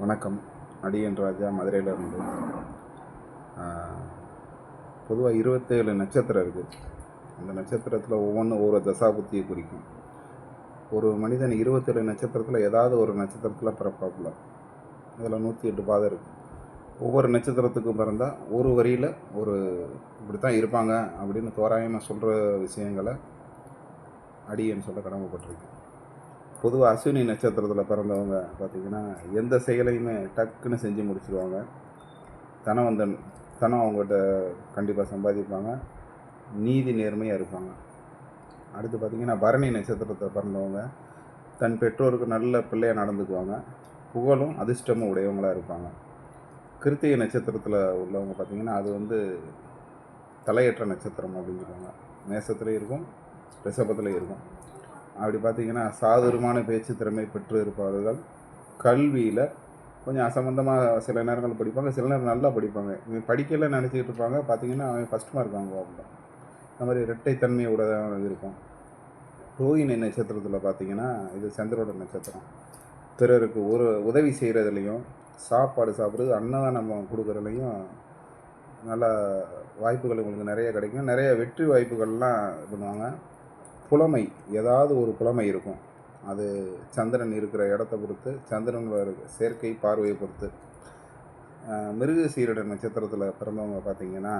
வணக்கம். அடியன் ராஜா மதுரையில் இருந்து. பொதுவாக இருபத்தேழு நட்சத்திரம் இருக்குது அந்த நட்சத்திரத்தில் ஒவ்வொன்றும் ஒவ்வொரு தசாபுத்தியை குறிக்கும். ஒரு மனிதன் இருபத்தேழு நட்சத்திரத்தில் ஏதாவது ஒரு நட்சத்திரத்தில் பிறப்பாப்புல. அதில் நூற்றி எட்டு பாதை இருக்குது ஒவ்வொரு நட்சத்திரத்துக்கும் பிறந்தால் ஒரு வரியில் ஒரு இப்படி தான் இருப்பாங்க அப்படின்னு தோராயமாக சொல்கிற விஷயங்களை அடியன் சொல்ல கடமைப்பட்டிருக்கேன். பொதுவாக அஸ்வினி நட்சத்திரத்தில் பிறந்தவங்க பார்த்திங்கன்னா எந்த செயலையுமே டக்குன்னு செஞ்சு முடிச்சிடுவாங்க தனவந்தன் தனம் அவங்ககிட்ட கண்டிப்பாக சம்பாதிப்பாங்க. நீதி நேர்மையாக இருப்பாங்க. அடுத்து பார்த்திங்கன்னா பரணி நட்சத்திரத்தில் பிறந்தவங்க தன் பெற்றோருக்கு நல்ல பிள்ளையாக நடந்துக்குவாங்க. புகழும் அதிர்ஷ்டமும் உடையவங்களாக இருப்பாங்க. கிருத்திகை நட்சத்திரத்தில் உள்ளவங்க பார்த்திங்கன்னா அது வந்து தலையற்ற நட்சத்திரம் அப்படின்னு சொல்லுவாங்க மேசத்துலேயும் இருக்கும் ரிஷபத்துலேயும் இருக்கும். அப்படி பார்த்தீங்கன்னா சாதுரமான பேச்சு திறமை பெற்று இருப்பவர்கள் கல்வியில் கொஞ்சம் அசம்பந்தமாக சில நேரங்கள் படிப்பாங்க சில நேரம் நல்லா படிப்பாங்க. இவன் படிக்கல நினச்சிக்கிட்டு இருப்பாங்க. பார்த்தீங்கன்னா அவன் ஃபஸ்ட் மார்க் வாங்குவாங்க. அந்த மாதிரி இரட்டைத்தன்மையோட தான் இருக்கும். ரோஹிணி நட்சத்திரத்தில் பார்த்தீங்கன்னா இது சந்திரோட நட்சத்திரம். பிறருக்கு ஒரு உதவி செய்கிறதுலையும் சாப்பாடு சாப்பிட்றது அன்னதானம் கொடுக்குறதுலையும் நல்லா வாய்ப்புகள் உங்களுக்கு நிறைய கிடைக்கும். நிறைய வெற்றி வாய்ப்புகள்லாம் இது பண்ணுவாங்க. புலமை ஏதாவது ஒரு புலமை இருக்கும். அது சந்திரன் இருக்கிற இடத்த பொறுத்து சந்திரன் சேர்க்கை செயற்கை பார்வையை பொறுத்து. மிருக சீரட நட்சத்திரத்தில் பிறந்தவங்க பார்த்திங்கன்னா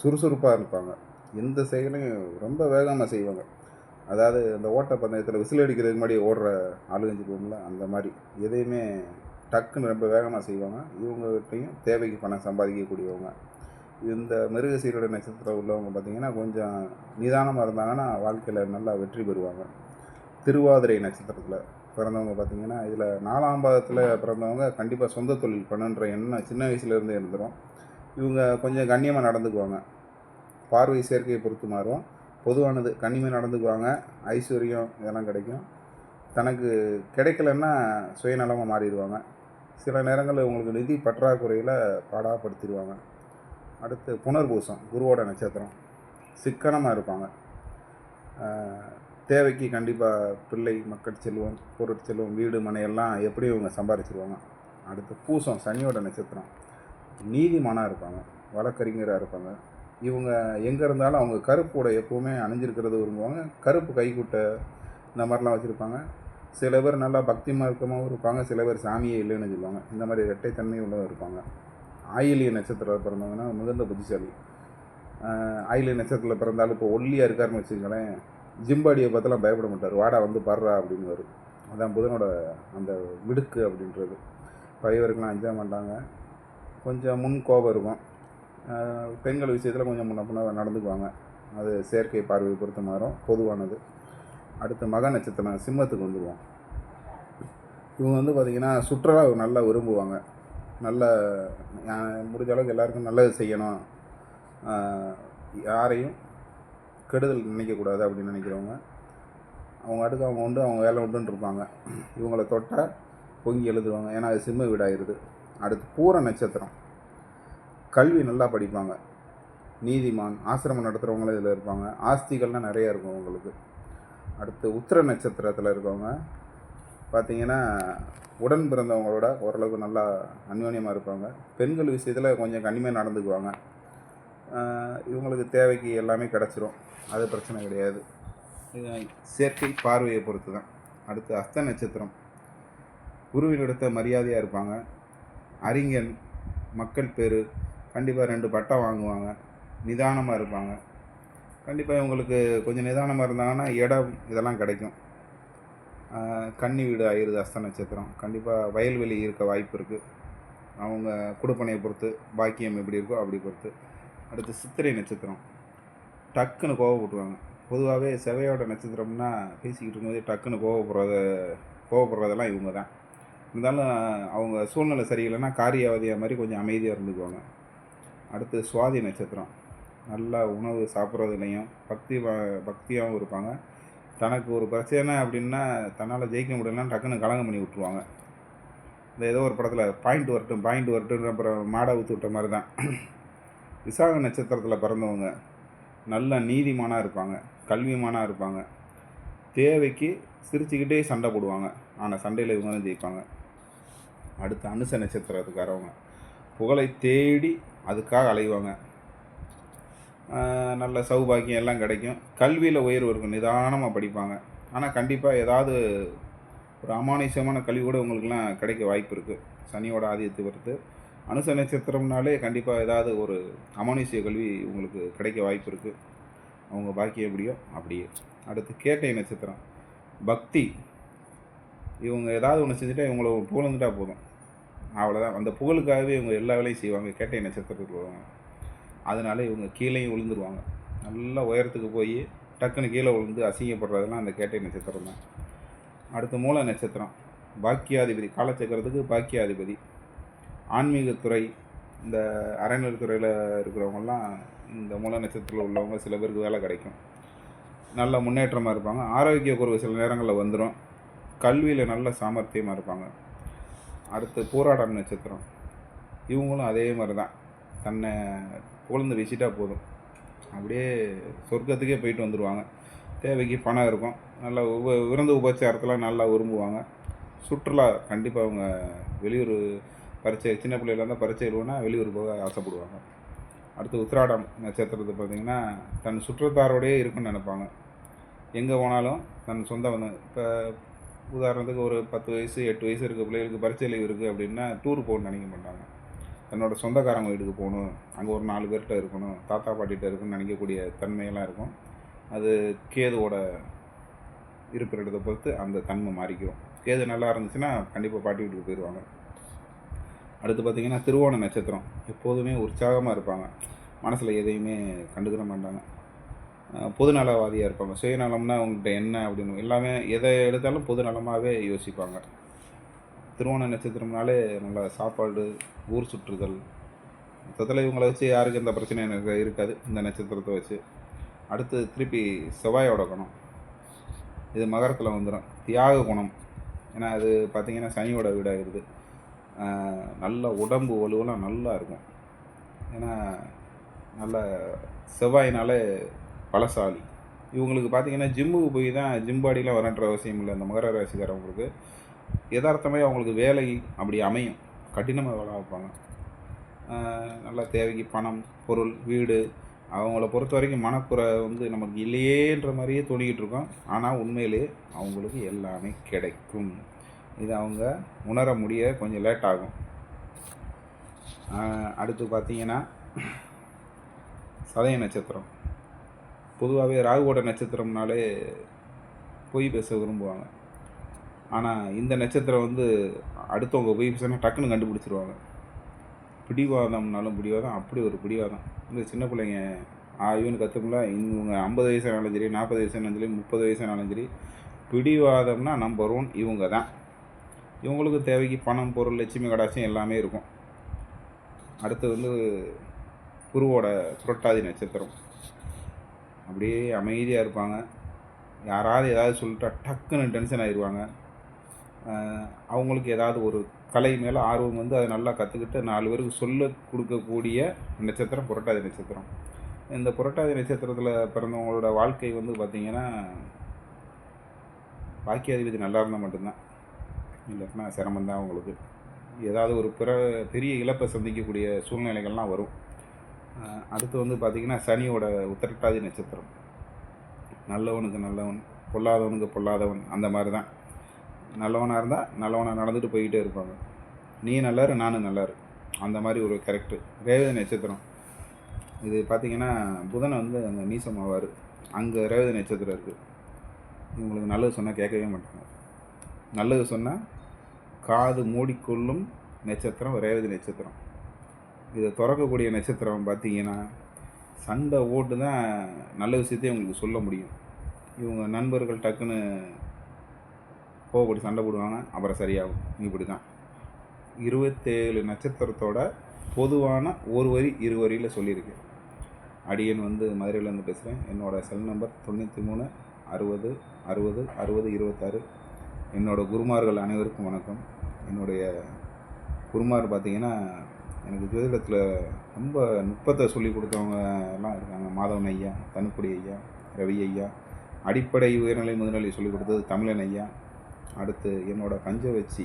சுறுசுறுப்பாக இருப்பாங்க. எந்த செயலையும் ரொம்ப வேகமாக செய்வாங்க. அதாவது அந்த ஓட்டப்பந்தயத்தில் விசில் அடிக்கிறதுக்கு முன்னாடி ஓடுற ஆளுகஞ்சி போகும்ல அந்த மாதிரி. எதையுமே டக்குன்னு ரொம்ப வேகமாக செய்வாங்க. இவங்ககிட்டையும் தேவைக்கு பணம் சம்பாதிக்கக்கூடியவங்க. இந்த மிருக சீரோட நட்சத்திரத்தில் உள்ளவங்க பார்த்திங்கன்னா கொஞ்சம் நிதானமாக இருந்தாங்கன்னா வாழ்க்கையில் நல்லா வெற்றி பெறுவாங்க. திருவாதிரை நட்சத்திரத்தில் பிறந்தவங்க பார்த்திங்கன்னா இதில் நாலாம் பாதத்தில் பிறந்தவங்க கண்டிப்பாக சொந்த தொழில் பண்ணுன்ற எண்ணம் சின்ன வயசுலேருந்தே இருந்துடும் இவங்க கொஞ்சம் கண்ணியமாக நடந்துக்குவாங்க. பார்வை சேர்க்கையை பொறுத்து மாறும். பொதுவானது கண்ணியமாக நடந்துக்குவாங்க. ஐஸ்வர்யம் இதெல்லாம் கிடைக்கும். தனக்கு கிடைக்கலன்னா சுயநலமாக மாறிடுவாங்க. சில நேரங்களில் உங்களுக்கு நிதி பற்றாக்குறையில் பாடாப்படுத்திடுவாங்க. அடுத்து புனர்பூசம் குருவோட நட்சத்திரம். சிக்கனமாக இருப்பாங்க. தேவைக்கு கண்டிப்பாக பிள்ளை மக்கள் செல்வம் பொருட்செல்வம் வீடு மனையெல்லாம் எப்படியும் இவங்க சம்பாரிச்சிருவாங்க. அடுத்து பூசம் சனியோட நட்சத்திரம். நீதிமானாக இருப்பாங்க வழக்கறிஞராக இருப்பாங்க. இவங்க எங்கே இருந்தாலும் அவங்க கருப்போட எப்போவுமே அணிஞ்சிருக்கிறது விரும்புவாங்க. கருப்பு கைக்குட்டை இந்த மாதிரிலாம் வச்சுருப்பாங்க. சில பேர் நல்லா பக்தி மார்க்கமாகவும் இருப்பாங்க சில பேர் சாமியே இல்லைன்னு சொல்லுவாங்க. இந்த மாதிரி இரட்டைத்தன்மை உள்ளவங்க இருப்பாங்க. ஆயிலிய நட்சத்திரத்தில் பிறந்தவங்கன்னா மிகுந்த புத்திசாலி. ஆயிலிய நட்சத்திரத்தில் பிறந்தாலும் இப்போ ஒல்லியாக இருக்காருன்னு வச்சுக்கோங்களேன் ஜிம்பாடியை பார்த்தாலாம் பயப்பட மாட்டார். வாடா வந்து பாடுறா அப்படின்னு வரும் அதான் புதனோட அந்த விடுக்கு அப்படின்றது. பையவருக்கெலாம் அஞ்ச மாட்டாங்க. கொஞ்சம் முன் கோபம் இருக்கும். பெண்கள் விஷயத்தில் கொஞ்சம் முன்ன பின்ன நடந்துக்குவாங்க. அது செயற்கை பார்வையை பொறுத்த மாறும். பொதுவானது. அடுத்து மக நட்சத்திரம் சிம்மத்துக்கு வந்துடுவோம் இவங்க வந்து பார்த்திங்கன்னா சுற்றுலா நல்லா விரும்புவாங்க. நல்ல முடிஞ்ச அளவுக்கு எல்லாருக்கும் நல்லது செய்யணும். யாரையும் கெடுதல் நினைக்கக்கூடாது அப்படின்னு நினைக்கிறவங்க. அவங்க அடுக்கு அவங்க உண்டு அவங்க வேலை உண்டுன்னு இருப்பாங்க. இவங்கள தொட்டால் பொங்கி எழுதுவாங்க. ஏன்னா அது சிம்ம வீடாயிருது. அடுத்து பூர நட்சத்திரம். கல்வி நல்லா படிப்பாங்க. நீதிமான் ஆசிரமம் நடத்துகிறவங்களும் இதில் இருப்பாங்க. ஆஸ்திகள்லாம் நிறையா இருக்கும் அவங்களுக்கு. அடுத்து உத்திர நட்சத்திரத்தில் இருக்கவங்க. பார்த்திங்கன்னா உடன் பிறந்தவங்களோட ஓரளவுக்கு நல்லா அந்யோன்யமாக இருப்பாங்க. பெண்கள் விஷயத்தில் கொஞ்சம் கனிமையாக நடந்துக்குவாங்க. இவங்களுக்கு தேவைக்கு எல்லாமே கிடச்சிரும். அது பிரச்சனை கிடையாது. செயற்கை பார்வையை பொறுத்து தான் அடுத்து அஸ்த நட்சத்திரம். குருவினிடத்த மரியாதையாக இருப்பாங்க. அறிஞன் மக்கள் பேர் கண்டிப்பாக ரெண்டு பட்டம் வாங்குவாங்க. நிதானமாக இருப்பாங்க. கண்டிப்பாக இவங்களுக்கு கொஞ்சம் நிதானமாக இருந்தாங்கன்னா இடம் இதெல்லாம் கிடைக்கும். கன்னி வீடு ஆயிடுது அஸ்த நட்சத்திரம். கண்டிப்பாக வயல்வெளி இருக்க வாய்ப்பு இருக்குது அவங்க குடுப்பனையை பொறுத்து பாக்கியம் எப்படி இருக்கோ அப்படி பொறுத்து. அடுத்து சித்திரை நட்சத்திரம். டக்குன்னு கோவப்பட்டுவாங்க பொதுவாகவே செவையோட நட்சத்திரம்னா பேசிக்கிட்டு இருக்கும்போது டக்குன்னு கோவப்படுறத கோவப்படுறதெல்லாம் இவங்க தான். இருந்தாலும் அவங்க சூழ்நிலை சரியில்லைன்னா காரியவாதியாக மாதிரி கொஞ்சம் அமைதியாக இருந்துக்குவாங்க. அடுத்து சுவாதி நட்சத்திரம். நல்லா உணவு சாப்பிட்றதுலையும் பக்தி பக்தியாகவும் இருப்பாங்க. தனக்கு ஒரு பிரச்சனை அப்படின்னா தன்னால் ஜெயிக்க முடியலன்னா டக்குன்னு கலங்கம் பண்ணி விட்ருவாங்க இந்த ஏதோ ஒரு படத்தில் பாயிண்ட் வரட்டும் பாயிண்ட் வரட்டும் அப்புறம் மாடை ஊற்றி விட்ட மாதிரி தான். விசாக நட்சத்திரத்தில் பிறந்தவங்க நல்ல நீதிமானாக இருப்பாங்க கல்விமானாக இருப்பாங்க. தேவைக்கு சிரிச்சுக்கிட்டே சண்டை போடுவாங்க. ஆனால் சண்டையில் இவங்க ஜெயிப்பாங்க. அடுத்து அனுச நட்சத்திரத்துக்காரவங்க. புகழை தேடி அதுக்காக அலைவாங்க. நல்ல சௌபாக்கியம் எல்லாம் கிடைக்கும். கல்வியில் உயர்வு இருக்கும். நிதானமாக படிப்பாங்க. ஆனால் கண்டிப்பாக ஏதாவது ஒரு அமானுஷமான கல்வி கூட உங்களுக்குலாம் கிடைக்க வாய்ப்பு இருக்குது சனியோட ஆதியத்தை பொறுத்து அனுச நட்சத்திரம்னாலே கண்டிப்பாக ஏதாவது ஒரு அமானுஷிய கல்வி உங்களுக்கு கிடைக்க வாய்ப்பு இருக்குது அவங்க பாக்கியம் எப்படியோ அப்படியே. அடுத்து கேட்டை நட்சத்திரம். பக்தி. இவங்க ஏதாவது ஒன்று செஞ்சுட்டா இவங்கள புகழ்ந்துட்டா போதும். அவ்வளோதான் அந்த புகழுக்காகவே இவங்க எல்லா வேலையும் செய்வாங்க. கேட்டை நட்சத்திரத்துக்கு வருவாங்க அதனால இவங்க கீழேயும் விழுந்துருவாங்க. நல்லா உயரத்துக்கு போய் டக்குன்னு கீழே விழுந்து அசிங்கப்படுறதெல்லாம் அந்த கேட்டை நட்சத்திரம் தான். அடுத்து மூல நட்சத்திரம். பாக்கியாதிபதி காலச்சக்கரத்துக்கு பாக்கியாதிபதி. ஆன்மீகத்துறை இந்த அறநிலைத்துறையில் இருக்கிறவங்கெல்லாம் இந்த மூல நட்சத்திரத்தில் உள்ளவங்க சில பேருக்கு வேலை கிடைக்கும். நல்ல முன்னேற்றமாக இருப்பாங்க. ஆரோக்கிய குறைவு சில நேரங்களில் வந்துடும் கல்வியில் நல்ல சாமர்த்தியமாக இருப்பாங்க. அடுத்து போராடம் நட்சத்திரம். இவங்களும் அதே மாதிரி தான். தன்னை புகழ்ந்து வச்சுட்டா போதும். அப்படியே சொர்க்கத்துக்கே போயிட்டு வந்துடுவாங்க தேவைக்கு பணம் இருக்கும். நல்லா உப விருந்து உபச்சாரத்தெலாம் நல்லா விரும்புவாங்க. சுற்றுலா கண்டிப்பாக அவங்க வெளியூர் பரிச்சை சின்ன பிள்ளையில இருந்தால் பரீட்சை எழுவுனா வெளியூர் போக ஆசைப்படுவாங்க. அடுத்து உத்திராடம் நட்சத்திரத்தை பார்த்திங்கன்னா தன் சுற்றத்தாரோடையே இருக்குன்னு நினைப்பாங்க. எங்கே போனாலும் தன் சொந்த வந்து இப்போ உதாரணத்துக்கு ஒரு பத்து வயசு எட்டு வயசு இருக்க பிள்ளைகளுக்கு பரிச்சை லீவ் இருக்குது அப்படின்னா டூர் போகணும்னு நினைக்க மாட்டாங்க. தன்னோடய சொந்தக்காரங்க வீட்டுக்கு போகணும். அங்கே ஒரு நாலு பேர்கிட்ட இருக்கணும். தாத்தா பாட்டிகிட்ட இருக்கணும்னு நினைக்கக்கூடிய தன்மையெல்லாம் இருக்கும். அது கேதுவோட இருக்கிற இடத்தை பொறுத்து அந்த தன்மை மாறிக்கும் கேது நல்லா இருந்துச்சுன்னா கண்டிப்பாக பாட்டி வீட்டுக்கு போயிடுவாங்க அடுத்து பார்த்திங்கன்னா திருவோண நட்சத்திரம். எப்போதுமே உற்சாகமாக இருப்பாங்க. மனசில் எதையுமே கண்டுக்கிற மாட்டாங்க. பொதுநலவாதியாக இருப்பாங்க. சுயநலம்னா அவங்கள்ட்ட என்ன அப்படின்னு எல்லாமே எதை எடுத்தாலும் பொதுநலமாகவே யோசிப்பாங்க. திருவோண நட்சத்திரம்னாலே நல்லா சாப்பாடு ஊர் சுற்றுதல் மொத்தத்தில் இவங்களை வச்சு யாருக்கு எந்த பிரச்சனையும் எனக்கு இருக்காது இந்த நட்சத்திரத்தை வச்சு. அடுத்து திருப்பி செவ்வாயோட குணம் இது மகரத்தில் வந்துடும் தியாக குணம். ஏன்னா அது பார்த்திங்கன்னா சனியோட வீடாகிருது நல்ல உடம்பு வலுவெல்லாம் நல்லா இருக்கும். ஏன்னா நல்ல செவ்வாயினாலே பலசாலி. இவங்களுக்கு பார்த்திங்கன்னா ஜிம்முக்கு போய் தான் ஜிம் பாடிலாம் வரன்ற அவசியம் இல்லை. இந்த மகர ராசிக்காரவங்களுக்கு யதார்த்தமே அவங்களுக்கு வேலை அப்படி அமையும். கடினமாக வேலை வைப்பாங்க நல்லா தேவைக்கு பணம் பொருள் வீடு அவங்கள பொறுத்த வரைக்கும் மனக்குறை வந்து நமக்கு இல்லையேன்ற மாதிரியே தோணிக்கிட்டு இருக்கோம். ஆனால் உண்மையிலே அவங்களுக்கு எல்லாமே கிடைக்கும். இது அவங்க உணர முடிய கொஞ்சம் லேட் ஆகும். அடுத்து பார்த்தீங்கன்னா சதய நட்சத்திரம். பொதுவாகவே ராகுவோட நட்சத்திரம்னாலே பொய் பேச விரும்புவாங்க. ஆனால் இந்த நட்சத்திரம் வந்து அடுத்தவங்க போய் சொன்னால் டக்குன்னு கண்டுபிடிச்சிருவாங்க. பிடிவாதம்னாலும் பிடிவாதம் அப்படி ஒரு பிடிவாதம். இந்த சின்ன பிள்ளைங்க ஆயுன்னு கற்றுக்கல இவங்க ஐம்பது வயசானாலும் சரி நாற்பது வயசானாலும் சரி முப்பது வயசானாலும் சரி பிடிவாதம்னா நம்பர் ஒன் இவங்க தான். இவங்களுக்கு தேவைக்கு பணம் பொருள் லட்சுமி கடாட்சியம் எல்லாமே இருக்கும். அடுத்து வந்து குருவோட புரட்டாதி நட்சத்திரம். அப்படியே அமைதியாக இருப்பாங்க. யாராவது ஏதாவது சொல்லிட்டா டக்குன்னு டென்ஷன் ஆயிடுவாங்க அவங்களுக்கு ஏதாவது ஒரு கலை மேலே ஆர்வம் வந்து அதை நல்லா கற்றுக்கிட்டு நாலு பேருக்கு சொல்ல கொடுக்கக்கூடிய நட்சத்திரம் புரட்டாதி நட்சத்திரம். இந்த புரட்டாதி நட்சத்திரத்தில் பிறந்தவங்களோட வாழ்க்கை வந்து பார்த்திங்கன்னா பாக்கியாதிபதி நல்லா இருந்தால் மட்டும்தான். இல்லைன்னா சிரமம் தான் அவங்களுக்கு. ஏதாவது ஒரு பிற பெரிய இழப்பை சந்திக்கக்கூடிய சூழ்நிலைகள்லாம் வரும். அடுத்து வந்து பார்த்திங்கன்னா சனியோட உத்திரட்டாதி நட்சத்திரம். நல்லவனுக்கு நல்லவன் பொல்லாதவனுக்கு பொல்லாதவன் அந்த மாதிரி தான் நல்லவனாக இருந்தால் நல்லவனாக நடந்துட்டு போய்கிட்டே இருப்பாங்க. நீ நல்லாரு நானும் நல்லாரு அந்த மாதிரி ஒரு கேரக்டர் ரேவதி நட்சத்திரம். இது பார்த்திங்கன்னா புதனை வந்து அங்கே நீசமாவார் அங்கே ரேவதி நட்சத்திரம் இருக்குது இவங்களுக்கு நல்லது சொன்னால் கேட்கவே மாட்டாங்க. நல்லது சொன்னால் காது மூடிக்கொள்ளும் நட்சத்திரம் ரேவதி நட்சத்திரம். இதை திறக்கக்கூடிய நட்சத்திரம் பார்த்தீங்கன்னா சண்டை ஓட்டு தான் நல்ல விஷயத்தையும் உங்களுக்கு சொல்ல முடியும். இவங்க நண்பர்கள் டக்குன்னு கோவப்பட்டு சண்டை போடுவாங்க அப்புறம் சரியாகும். இப்படி தான் இருபத்தேழு நட்சத்திரத்தோட பொதுவான ஒரு வரி இரு வரியில் சொல்லியிருக்கு. அடியன் வந்து மதுரையிலேருந்து பேசுகிறேன் என்னோடய செல் நம்பர் தொண்ணூற்றி மூணு அறுபது அறுபது அறுபது இருபத்தாறு. என்னோடய குருமார்கள் அனைவருக்கும் வணக்கம். என்னுடைய குருமார் பார்த்தீங்கன்னா எனக்கு ஜோதிடத்தில் ரொம்ப நுட்பத்தை சொல்லி கொடுத்தவங்க எல்லாம் இருக்காங்க. மாதவன் ஐயா தனுக்குடி ஐயா ரவி ஐயா அடிப்படை உயர்நிலை முதுநிலை சொல்லிக் கொடுத்தது தமிழன் ஐயா அடுத்து என்னோட பஞ்சவச்சி